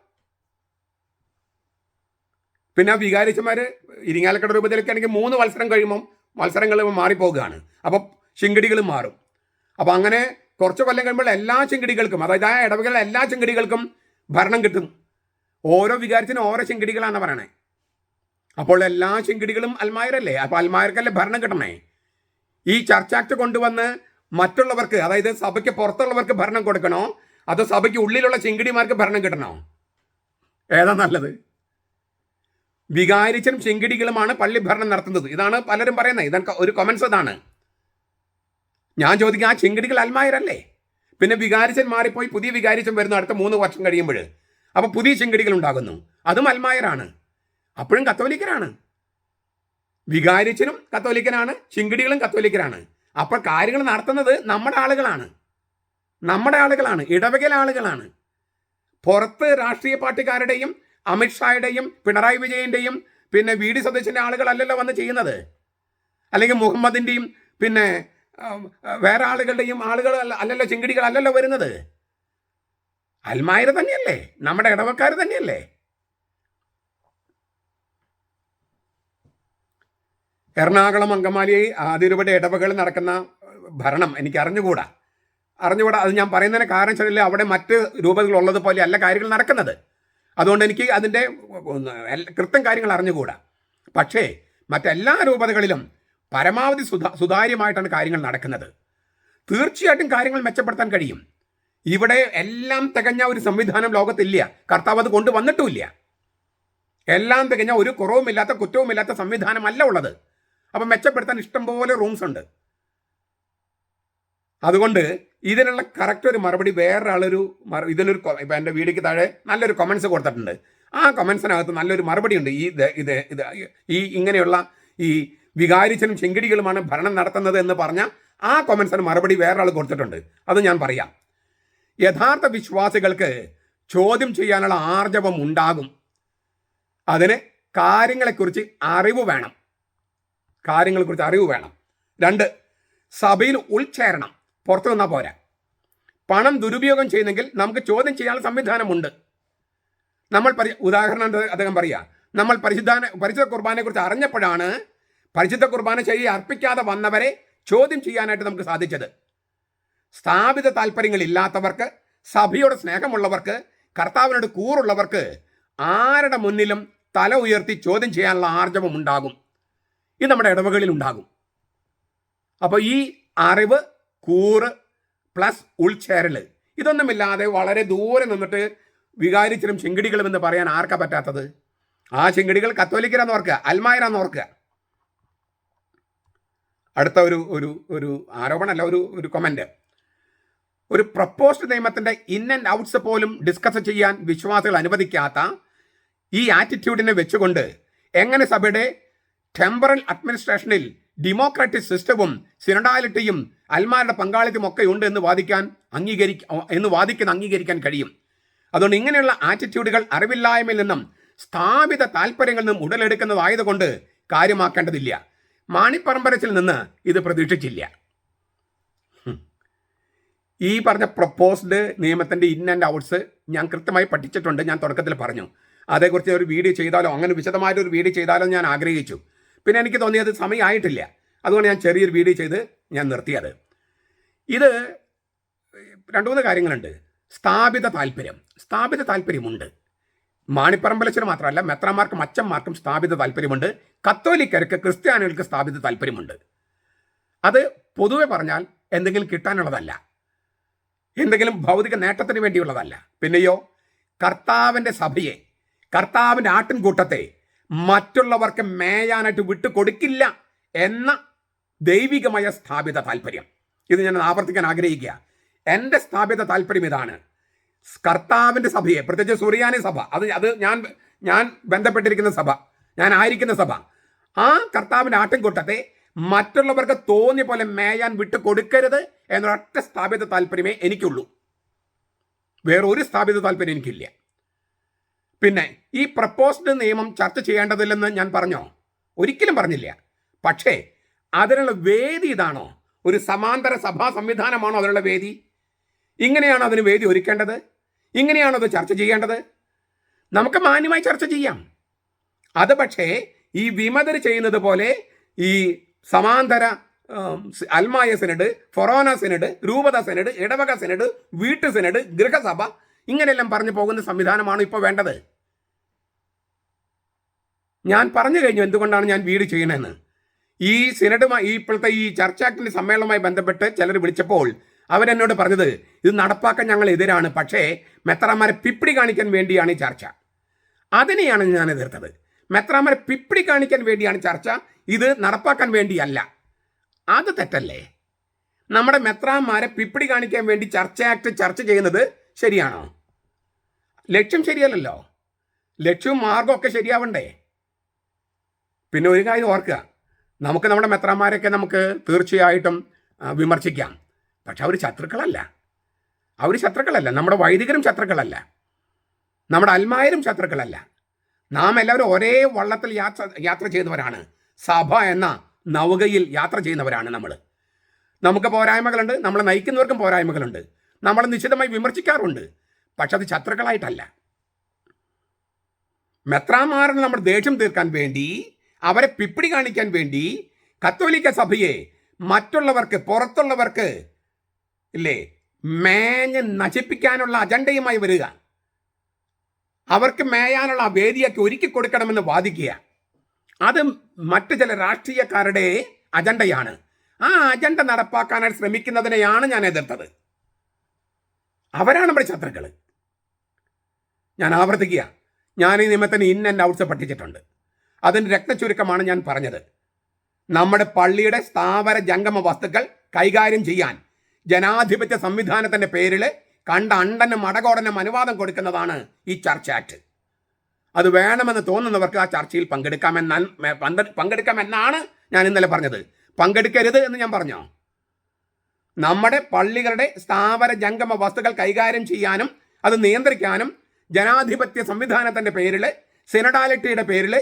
[SPEAKER 1] പിന്നെ ആ വികാരിച്ചമാര് ഇരിങ്ങാലക്കട രൂപത്തിലൊക്കെ ആണെങ്കിൽ മൂന്ന് മത്സരം കഴിയുമ്പം മത്സരങ്ങൾ മാറിപ്പോകുകയാണ് അപ്പോൾ ശിങ്കടികളും മാറും. അപ്പോൾ അങ്ങനെ കുറച്ച് കൊല്ലം കഴിയുമ്പോൾ എല്ലാ ചെങ്കിടികൾക്കും അതായത് ആ ഇടവകളിലെ എല്ലാ ചെങ്കിടികൾക്കും ഭരണം കിട്ടും. ഓരോ വികാരത്തിനും ഓരോ ചെങ്കിടികളാണ് പറയണേ. അപ്പോൾ എല്ലാ ചെങ്കിടികളും അൽമായരല്ലേ? അപ്പോൾ അൽമായർക്കല്ലേ ഭരണം കിട്ടണേ? ഈ ചർച്ച ആക്ട് കൊണ്ടുവന്ന് മറ്റുള്ളവർക്ക് അതായത് സഭയ്ക്ക് പുറത്തുള്ളവർക്ക് ഭരണം കൊടുക്കണോ? അതോ സഭയ്ക്ക് ഉള്ളിലുള്ള ചെങ്കിടിമാർക്ക് ഭരണം കിട്ടണോ? ഏതാ നല്ലത്? വികാരിച്ചും ചെങ്കിടികളുമാണ് പള്ളി ഭരണം നടത്തുന്നത്. ഇതാണ് പലരും പറയുന്നത്. ഇതാണ് ഒരു കൊമൻസ് ഇതാണ്. ഞാൻ ചോദിക്കും ആ ചെങ്കിടികൾ അൽമായരല്ലേ? പിന്നെ വികാരിച്ചൻ മാറിപ്പോയി പുതിയ വികാരിച്ചൻ വരുന്ന അടുത്ത മൂന്ന് വർഷം കഴിയുമ്പോൾ. അപ്പോൾ പുതിയ ചെങ്കിടികൾ ഉണ്ടാകുന്നു. അതും അൽമായരാണ്. അപ്പോഴും കത്തോലിക്കരാണ്. വികാരിച്ചനും കത്തോലിക്കനാണ് ചിങ്കിടികളും കത്തോലിക്കരാണ്. അപ്പോൾ കാര്യങ്ങൾ നടത്തുന്നത് നമ്മുടെ ആളുകളാണ്. നമ്മുടെ ആളുകളാണ് ഇടവകയിലെ ആളുകളാണ്. പുറത്ത് രാഷ്ട്രീയ പാർട്ടിക്കാരുടെയും അമിത്ഷായുടെയും പിണറായി വിജയന്റെയും പിന്നെ വി ഡി സതീശന്റെ ആളുകളല്ലല്ലോ വന്ന് ചെയ്യുന്നത്. അല്ലെങ്കിൽ മുഹമ്മദിന്റെയും പിന്നെ വേറെ ആളുകളുടെയും ആളുകൾ അല്ല- അല്ലല്ലോ ചിങ്കിടികൾ അല്ലല്ലോ വരുന്നത്. അൽമായർ തന്നെയല്ലേ? നമ്മുടെ ഇടവക്കാർ തന്നെയല്ലേ? എറണാകുളം അങ്കമാലി അതിരൂപയുടെ ഇടവകൾ നടക്കുന്ന ഭരണം എനിക്ക് അറിഞ്ഞുകൂടാ. അറിഞ്ഞുകൂടാ. അത് ഞാൻ പറയുന്നതിന് കാരണം വെച്ചാൽ അവിടെ മറ്റ് രൂപതകൾ ഉള്ളതുപോലെ അല്ല കാര്യങ്ങൾ നടക്കുന്നത്. അതുകൊണ്ട് എനിക്ക് അതിന്റെ കൃത്യം കാര്യങ്ങൾ അറിഞ്ഞുകൂടാ. പക്ഷേ മറ്റെല്ലാ രൂപതകളിലും പരമാവധി സുതാ സുതാര്യമായിട്ടാണ് കാര്യങ്ങൾ നടക്കുന്നത്. തീർച്ചയായിട്ടും കാര്യങ്ങൾ മെച്ചപ്പെടുത്താൻ കഴിയും. ഇവിടെ എല്ലാം തികഞ്ഞ ഒരു സംവിധാനം ലോകത്തില്ല. കർത്താവ് അത് കൊണ്ടുവന്നിട്ടുമില്ല. എല്ലാം തികഞ്ഞ ഒരു കുറവുമില്ലാത്ത കുറ്റവുമില്ലാത്ത സംവിധാനമല്ല ഉള്ളത്. അപ്പം മെച്ചപ്പെടുത്താൻ ഇഷ്ടംപോലെ റൂംസ് ഉണ്ട്. അതുകൊണ്ട് ഇതിനുള്ള കറക്റ്റ് ഒരു മറുപടി വേറൊരാളൊരു ഇതിനൊരു ഇപ്പം എന്റെ വീഡിയോയ്ക്ക് താഴെ നല്ലൊരു കമൻസ് കൊടുത്തിട്ടുണ്ട്. ആ കമൻസിനകത്ത് നല്ലൊരു മറുപടി ഉണ്ട്. ഈ ഇത് ഇത് ഈ ഇങ്ങനെയുള്ള ഈ വികാരിച്ചനും ചെങ്കിടികളുമാണ് ഭരണം നടത്തുന്നത് എന്ന് പറഞ്ഞ ആ കൊമൻസിന് മറുപടി വേറൊരാൾ കൊടുത്തിട്ടുണ്ട്. അത് ഞാൻ പറയാം. യഥാർത്ഥ വിശ്വാസികൾക്ക് ചോദ്യം ചെയ്യാനുള്ള ആർജവം ഉണ്ടാകും. അതിന് കാര്യങ്ങളെക്കുറിച്ച് അറിവ് വേണം. കാര്യങ്ങളെക്കുറിച്ച് അറിവ് വേണം. രണ്ട് സഭയിൽ ഉൾച്ചേരണം. പുറത്തു നിന്നാൽ പോരാ. പണം ദുരുപയോഗം ചെയ്യുന്നെങ്കിൽ നമുക്ക് ചോദ്യം ചെയ്യാനുള്ള സംവിധാനമുണ്ട്. നമ്മൾ പരി ഉദാഹരണം അദ്ദേഹം പറയുക നമ്മൾ പരിശുദ്ധാന പരിശുദ്ധ കുർബാനയെക്കുറിച്ച് അറിഞ്ഞപ്പോഴാണ് പരിശുദ്ധ കുർബാന ശൈലി അർപ്പിക്കാതെ വന്നവരെ ചോദ്യം ചെയ്യാനായിട്ട് നമുക്ക് സാധിച്ചത്. സ്ഥാപിത താല്പര്യങ്ങളില്ലാത്തവർക്ക് സഭയോട് സ്നേഹമുള്ളവർക്ക് കർത്താവിനോട് കൂറുള്ളവർക്ക് ആരുടെ മുന്നിലും തല ഉയർത്തി ചോദ്യം ചെയ്യാനുള്ള ആർജവം ഉണ്ടാകും. ഇത് നമ്മുടെ ഇടവകളിൽ ഉണ്ടാകും. അപ്പോൾ ഈ അറിവ് കൂറ് പ്ലസ് ഉൾച്ചേരൽ ഇതൊന്നുമില്ലാതെ വളരെ ദൂരെ നിന്നിട്ട് വികാരിച്ചലും ചെങ്കിടികളും എന്ന് പറയാൻ ആർക്കാ പറ്റാത്തത്? ആ ചെങ്കിടികൾ കത്തോലിക്കരാന്ന് ഓർക്കുക അൽമായരാന്ന് ഓർക്കുക. അടുത്ത ഒരു ഒരു ഒരു ആരോപണമല്ല ഒരു ഒരു കമന്റ് ഒരു പ്രപ്പോസ്ഡ് നിയമത്തിന്റെ ഇൻ ആൻഡ് ഔട്ട്സ് പോലും ഡിസ്കസ് ചെയ്യാൻ വിശ്വാസികൾ അനുവദിക്കാത്ത ഈ ആറ്റിറ്റ്യൂഡിനെ വെച്ചുകൊണ്ട് എങ്ങനെ സഭയുടെ ടെമ്പറൽ അഡ്മിനിസ്ട്രേഷനിൽ ഡെമോക്രാറ്റിക് സിസ്റ്റവും സിനഡാലിറ്റിയും അൽമാരുടെ പങ്കാളിത്തം ഒക്കെ ഉണ്ട് എന്ന് വാദിക്കാൻ അംഗീകരിക്ക എന്ന് വാദിക്കുന്ന അംഗീകരിക്കാൻ കഴിയും. അതുകൊണ്ട് ഇങ്ങനെയുള്ള ആറ്റിറ്റ്യൂഡുകൾ അറിവില്ലായ്മയിൽ നിന്നും സ്ഥാപിത താല്പര്യങ്ങളിൽ നിന്നും ഉടലെടുക്കുന്നതായതുകൊണ്ട് കാര്യമാക്കേണ്ടതില്ല. മാണിപ്പറമ്പരച്ചിൽ നിന്ന് ഇത് പ്രതീക്ഷിച്ചില്ല. ഈ പറഞ്ഞ പ്രപ്പോസ്ഡ് നിയമത്തിന്റെ ഇൻ ആൻഡ് ഔട്ട്സ് ഞാൻ കൃത്യമായി പഠിച്ചിട്ടുണ്ട് ഞാൻ തുടക്കത്തിൽ പറഞ്ഞു. അതേക്കുറിച്ച് ഒരു വീഡിയോ ചെയ്താലോ അങ്ങനെ വിശദമായിട്ട് ഒരു വീഡിയോ ചെയ്താലോ ഞാൻ ആഗ്രഹിച്ചു. പിന്നെ എനിക്ക് തോന്നിയത് സമയമായിട്ടില്ല. അതുകൊണ്ട് ഞാൻ ചെറിയൊരു വീഡിയോ ചെയ്ത് ഞാൻ നിർത്തിയത്. ഇത് രണ്ടു മൂന്ന് കാര്യങ്ങളുണ്ട്. സ്ഥാപിത താല്പര്യം. സ്ഥാപിത താല്പര്യമുണ്ട്. മാണിപ്പറമ്പലച്ചന് മാത്രമല്ല മെത്രമാർക്കും അച്ഛന്മാർക്കും സ്ഥാപിത താല്പര്യമുണ്ട്. കത്തോലിക്കർക്ക് ക്രിസ്ത്യാനികൾക്ക് സ്ഥാപിത താല്പര്യമുണ്ട്. അത് പൊതുവെ പറഞ്ഞാൽ എന്തെങ്കിലും കിട്ടാനുള്ളതല്ല. എന്തെങ്കിലും ഭൗതിക നേട്ടത്തിന് വേണ്ടിയുള്ളതല്ല. പിന്നെയോ കർത്താവിന്റെ സഭയെ കർത്താവിന്റെ ആട്ടിൻകൂട്ടത്തെ മറ്റുള്ളവർക്ക് മേയാനായിട്ട് വിട്ടു കൊടുക്കില്ല എന്ന ദൈവികമായ സ്ഥാപിത താല്പര്യം. ഇത് ഞാൻ ആവർത്തിക്കാൻ ആഗ്രഹിക്കുക. എന്റെ സ്ഥാപിത താല്പര്യം ഇതാണ്. കർത്താവിന്റെ സഭയെ പ്രത്യേകിച്ച് സുറിയാനി സഭ അത് അത് ഞാൻ ഞാൻ ബന്ധപ്പെട്ടിരിക്കുന്ന സഭ ഞാൻ ആയിരിക്കുന്ന സഭ. ആ കർത്താവിന്റെ ആട്ടിൻകൂട്ടത്തെ മറ്റുള്ളവർക്ക് തോന്നിയ പോലെ മേയാൻ വിട്ടു കൊടുക്കരുത് എന്നൊരൊറ്റ സ്ഥാപിത താല്പര്യമേ എനിക്കുള്ളൂ. വേറൊരു സ്ഥാപിത താല്പര്യം എനിക്കില്ല. പിന്നെ ഈ പ്രപ്പോസ്ഡ് നിയമം ചർച്ച ചെയ്യേണ്ടതില്ലെന്ന് ഞാൻ പറഞ്ഞോ? ഒരിക്കലും പറഞ്ഞില്ല. പക്ഷേ അതിനുള്ള വേദി ഇതാണോ? ഒരു സമാന്തര സഭാ സംവിധാനമാണോ അതിനുള്ള വേദി? ഇങ്ങനെയാണ് അതിന് വേദി ഒരുക്കേണ്ടത്? ഇങ്ങനെയാണോ അത് ചർച്ച ചെയ്യേണ്ടത്? നമുക്ക് മാന്യമായി ചർച്ച ചെയ്യാം. അത് പക്ഷേ ഈ വിമതർ ചെയ്യുന്നത് പോലെ ഈ സമാന്തര അൽമായ സെനഡ് ഫൊറോന സെനഡ് രൂപത സെനഡ് ഇടവക സെനഡ് വീട്ടു സെനഡ് ഗൃഹസഭ ഇങ്ങനെയെല്ലാം പറഞ്ഞു പോകുന്ന സംവിധാനമാണ് ഇപ്പോൾ വേണ്ടത്. ഞാൻ പറഞ്ഞു കഴിഞ്ഞു എന്തുകൊണ്ടാണ് ഞാൻ വീട് ചെയ്യണമെന്ന് ഈ സിനഡുമായി ഈ ഇപ്പോഴത്തെ ഈ ചർച്ചാക്കിന്റെ സമ്മേളനവുമായി ബന്ധപ്പെട്ട് ചിലർ വിളിച്ചപ്പോൾ അവരെന്നോട് പറഞ്ഞത് ഇത് നടപ്പാക്കാൻ ഞങ്ങൾ എതിരാണ് പക്ഷേ മെത്രാന്മാരെ പിപ്പിടി കാണിക്കാൻ വേണ്ടിയാണ് ഈ ചർച്ച. അതിനെയാണ് ഞാൻ എതിർത്തത്. മെത്രാന്മാരെ പിപ്പിടി കാണിക്കാൻ വേണ്ടിയാണ് ചർച്ച. ഇത് നടപ്പാക്കാൻ വേണ്ടിയല്ല. അത് തെറ്റല്ലേ? നമ്മുടെ മെത്രാന്മാരെ പിപ്പിടി കാണിക്കാൻ വേണ്ടി ചർച്ച ആക്ട് ചർച്ച ചെയ്യുന്നത് ശരിയാണോ? ലക്ഷ്യം ശരിയല്ലല്ലോ. ലക്ഷ്യവും മാർഗമൊക്കെ ശരിയാവണ്ടേ? പിന്നെ ഒരു കാര്യം ഓർക്കുക. നമുക്ക് നമ്മുടെ മെത്രാന്മാരെയൊക്കെ നമുക്ക് തീർച്ചയായിട്ടും വിമർശിക്കാം. പക്ഷെ അവർ ശത്രുക്കളല്ല. അവർ ശത്രുക്കളല്ല. നമ്മുടെ വൈദികരും ശത്രുക്കളല്ല. നമ്മുടെ അൽമായരും ശത്രുക്കളല്ല. നാം എല്ലാവരും ഒരേ വള്ളത്തിൽ യാത്ര യാത്ര ചെയ്യുന്നവരാണ്. സഭ എന്ന നൗകയിൽ യാത്ര ചെയ്യുന്നവരാണ് നമ്മൾ നമുക്ക് പോരായ്മകളുണ്ട് നമ്മളെ നയിക്കുന്നവർക്കും പോരായ്മകളുണ്ട്. നമ്മൾ നിശ്ചിതമായി വിമർശിക്കാറുണ്ട്. പക്ഷെ അത് ശത്രുക്കളായിട്ടല്ല. മെത്രാമാറിന് നമ്മൾ ദേഷ്യം തീർക്കാൻ വേണ്ടി അവരെ പിപ്പിടി കാണിക്കാൻ വേണ്ടി കത്തോലിക്ക സഭയെ മറ്റുള്ളവർക്ക് പുറത്തുള്ളവർക്ക് ഇല്ലേ മേഞ്ഞ് നശിപ്പിക്കാനുള്ള അജണ്ടയുമായി വരിക. അവർക്ക് മേയാനുള്ള വേദിയൊക്കെ ഒരുക്കി കൊടുക്കണമെന്ന് വാദിക്കുക. അത് മറ്റു ചില രാഷ്ട്രീയക്കാരുടെ അജണ്ടയാണ്. ആ അജണ്ട നടപ്പാക്കാനായിട്ട് ശ്രമിക്കുന്നതിനെയാണ് ഞാൻ എതിർത്തത്. അവരാണ് നമ്മുടെ ശത്രുക്കൾ. ഞാൻ ആവർത്തിക്കുക. ഞാൻ ഈ നിയമത്തിന് ഇൻ ആൻഡ് ഔട്ട്സ് പഠിച്ചിട്ടുണ്ട്. അതിന് രക്തചുരുക്കമാണ് ഞാൻ പറഞ്ഞത്. നമ്മുടെ പള്ളിയുടെ സ്ഥാവര ജംഗമ വസ്തുക്കൾ കൈകാര്യം ചെയ്യാൻ ജനാധിപത്യ സംവിധാനത്തിന്റെ പേരിൽ കണ്ട അണ്ടനും അടകോടനും അനുവാദം കൊടുക്കുന്നതാണ് ഈ ചർച്ച ആക്ട്. അത് വേണമെന്ന് തോന്നുന്നവർക്ക് ആ ചർച്ചയിൽ പങ്കെടുക്കാമെന്നാൽ പങ്കെടുക്കാമെന്നാണ് ഞാൻ ഇന്നലെ പറഞ്ഞത്. പങ്കെടുക്കരുത് എന്ന് ഞാൻ പറഞ്ഞോ? നമ്മുടെ പള്ളികളുടെ സ്ഥാപന ജംഗമ വസ്തുക്കൾ കൈകാര്യം ചെയ്യാനും അത് നിയന്ത്രിക്കാനും ജനാധിപത്യ സംവിധാനത്തിന്റെ പേരിൽ സെനഡാലിറ്റിയുടെ പേരിൽ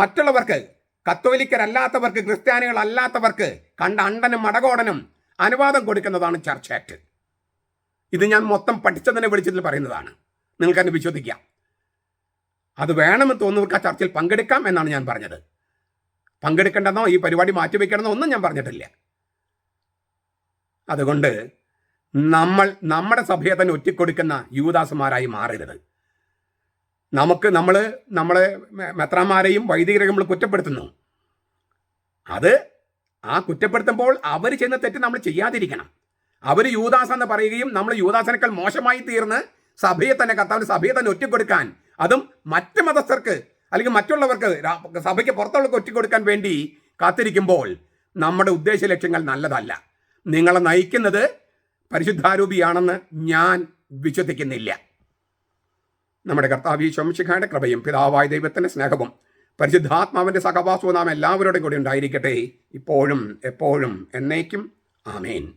[SPEAKER 1] മറ്റുള്ളവർക്ക് കത്തോലിക്കരല്ലാത്തവർക്ക് ക്രിസ്ത്യാനികളല്ലാത്തവർക്ക് കണ്ട അണ്ടനും മടകോടനും അനുവാദം കൊടുക്കുന്നതാണ് ചർച്ച് ആക്ട്. ഇത് ഞാൻ മൊത്തം പഠിച്ചതിനെ വെളിച്ചത്തിൽ പറയുന്നതാണ്. നിങ്ങൾക്ക് എന്നെ വിശ്വസിക്കാം. അത് വേണമെന്ന് തോന്നുന്നവർക്ക് ആ ചർച്ചയിൽ പങ്കെടുക്കാം എന്നാണ് ഞാൻ പറഞ്ഞത്. പങ്കെടുക്കേണ്ടെന്നോ ഈ പരിപാടി മാറ്റിവെക്കണമെന്നോ ഒന്നും ഞാൻ പറഞ്ഞിട്ടില്ല. അതുകൊണ്ട് നമ്മൾ നമ്മുടെ സഭയെ തന്നെ ഒറ്റിക്കൊടുക്കുന്ന യുവദാസന്മാരായി മാറരുത്. നമുക്ക് നമ്മൾ നമ്മളെ മെത്രാന്മാരെയും വൈദികരെയും നമ്മൾ കുറ്റപ്പെടുത്തുന്നു. അത് ആ കുറ്റപ്പെടുത്തുമ്പോൾ അവർ ചെയ്യുന്ന തെറ്റ് നമ്മൾ ചെയ്യാതിരിക്കണം. അവർ യൂദാസ് എന്ന് പറയുകയും നമ്മൾ യൂദാസിനേക്കാൾ മോശമായി തീർന്ന് സഭയെ തന്നെ കർത്താവിന് സഭയെ തന്നെ ഒറ്റിക്കൊടുക്കാൻ അതും മറ്റ് മതസ്ഥർക്ക് അല്ലെങ്കിൽ മറ്റുള്ളവർക്ക് സഭയ്ക്ക് പുറത്തുള്ളവർക്ക് കൊടുക്കാൻ വേണ്ടി കാത്തിരിക്കുമ്പോൾ നമ്മുടെ ഉദ്ദേശ ലക്ഷ്യങ്ങൾ നല്ലതല്ല. നിങ്ങളെ നയിക്കുന്നത് പരിശുദ്ധാരൂപിയാണെന്ന് ഞാൻ വിശ്വസിക്കുന്നില്ല. നമ്മുടെ കർത്താവ് ശംശിഖാന്റെ കൃപയും പിതാവായ ദൈവത്തിന്റെ സ്നേഹവും പരിശുദ്ധാത്മാവിന്റെ സഹവാസവും നാം എല്ലാവരോടും കൂടി ഉണ്ടായിരിക്കട്ടെ. ഇപ്പോഴും എപ്പോഴും എന്നേക്കും. ആമേൻ.